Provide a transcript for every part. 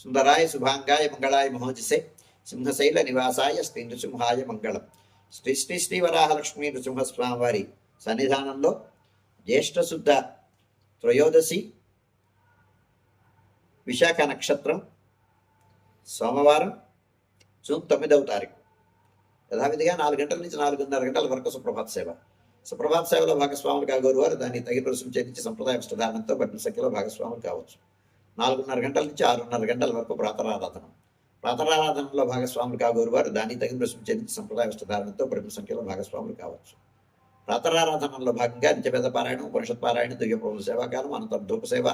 సుందరాయ శుభాంగాయ మంగళాయ మహోజసే సింహశైల నివాసాయ శ్రీ నృసింహాయ మంగళం శ్రీ శ్రీ శ్రీ వరాహలక్ష్మీ నృసింహస్వామివారి సన్నిధానంలో జ్యేష్ఠ శుద్ధ త్రయోదశి విశాఖ నక్షత్రం సోమవారం జూన్ తొమ్మిదవ తారీఖు యథావిధిగా నాలుగు గంటల నుంచి నాలుగున్నర గంటల వరకు సుప్రభాత సేవ. సుప్రభాత సేవలో భాగస్వాములు కాగోరు వారు దాన్ని తగిన రుసుము చెల్లించి సంప్రదాయ ఇష్టధారణతో పట్టిన సంఖ్యలో భాగస్వాములు కావచ్చు. నాలుగున్నర గంటల నుంచి ఆరున్నర గంటల వరకు ప్రాతరారాధన. ప్రాతరారాధనలో భాగస్వాములు కాగోరు వారు దాన్ని తగిన రుసుము చెల్లించి సంప్రదాయ వస్త్రధారణతో పట్టిన సంఖ్యలో భాగస్వాములు కావచ్చు. ప్రాతరారాధనలో భాగంగా నిత్యవేద పారాయణం ఉపనిషత్ పారాయణం దివ్యప్రభు సేవాకాలం అనంతరం ధూప సేవ.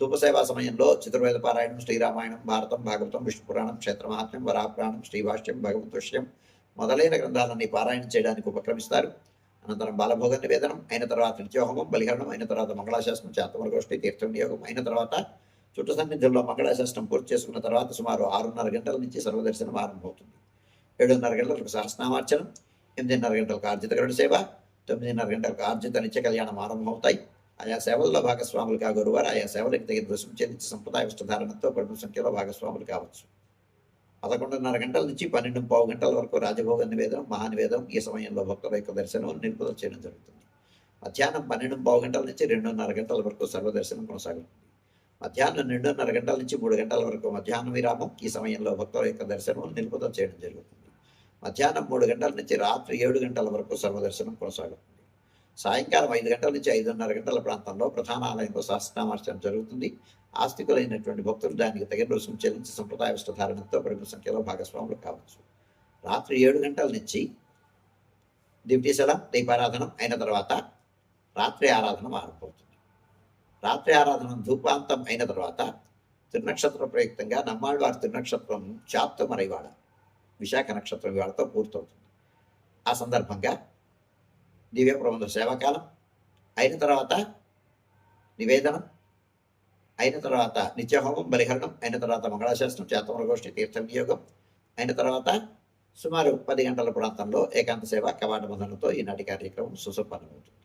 ధూప సేవా సమయంలో చతుర్వేద పారాయణం శ్రీరామాయణం భారతం భాగవతం విష్ణు పురాణం క్షేత్రమహాత్మ్యం వరాపురాణం శ్రీభాష్యం భగవద్విషయం మొదలైన గ్రంథాలన్నీ పారాయణం చేయడానికి ఉపక్రమిస్తారు. అనంతరం బాలభోగ నివేదనం అయిన తర్వాత నిత్యోహమం బలిహరణం అయిన తర్వాత మంగళాశాసనం చాతమరగోష్ఠి తీర్థ వినియోగం అయిన తర్వాత చుట్టు సన్నిధుల్లో మంగళాశాసనం పూర్తి చేసుకున్న తర్వాత సుమారు ఆరున్నర గంటల నుంచి సర్వదర్శనం ఆరంభమవుతుంది. ఏడున్నర గంటలకు సహస్నామార్చనం ఎనిమిదిన్నర గంటలకు ఆర్జిత గరుడ సేవ తొమ్మిదిన్నర గంటలకు ఆర్జిత నిత్య కళ్యాణం ఆరంభమవుతాయి. ఆయా సేవల్లో భాగస్వాములు కాగోరువారు ఆయా సేవలకు తగిన రుసుము చెల్లించి సంప్రదాయ విష్టధారణతో పడుపు సంఖ్యలో భాగస్వాములు కావచ్చు. పదకొండున్నర గంటల నుంచి పన్నెండు పావు గంటల వరకు రాజభోగ నివేదనం మహానివేదనం ఈ సమయంలో భక్తుల యొక్క దర్శనం నిలుపుదల చేయడం జరుగుతుంది. మధ్యాహ్నం పన్నెండు పావు గంటల నుంచి రెండున్నర గంటల వరకు సర్వదర్శనం కొనసాగుతుంది. మధ్యాహ్నం రెండున్నర గంటల నుంచి మూడు గంటల వరకు మధ్యాహ్న విరామం ఈ సమయంలో భక్తుల యొక్క దర్శనం నిలుపుదల చేయడం జరుగుతుంది. మధ్యాహ్నం మూడు గంటల నుంచి రాత్రి ఏడు గంటల వరకు సర్వదర్శనం కొనసాగుతుంది. సాయంకాలం ఐదు గంటల నుంచి ఐదున్నర గంటల ప్రాంతంలో ప్రధాన ఆలయంలో సహస్రనామార్చన జరుగుతుంది. ఆస్తికులైనటువంటి భక్తులు దానికి తగిన రుసుము చెల్లించి సంప్రదాయ వస్త్రధారణతో ప్రముఖ సంఖ్యలో భాగస్వాములు కావచ్చు. రాత్రి ఏడు గంటల నుంచి దివ్యశలం దీపారాధనం అయిన తర్వాత రాత్రి ఆరాధన ఆరంభమవుతుంది. రాత్రి ఆరాధన ధూపాంతం అయిన తర్వాత తిరునక్షత్ర ప్రయుక్తంగా నమ్మాళ్ళవారి తిరునక్షత్రం చాప్తమరైవాడ విశాఖ నక్షత్రం ఇవాళతో పూర్తవుతుంది. ఆ సందర్భంగా దివ్య ప్రబంధ సేవాకాలం అయిన తర్వాత నివేదనం అయిన తర్వాత నిత్యహోమం బలిహరణం అయిన తర్వాత మంగళాశాస్త్రం చేతమరగోష్ఠి తీర్థ వినియోగం అయిన తర్వాత సుమారు పది గంటల ప్రాంతంలో ఏకాంత సేవ కవాట బంధనతో ఈనాటి కార్యక్రమం సుసంపన్నమవుతుంది.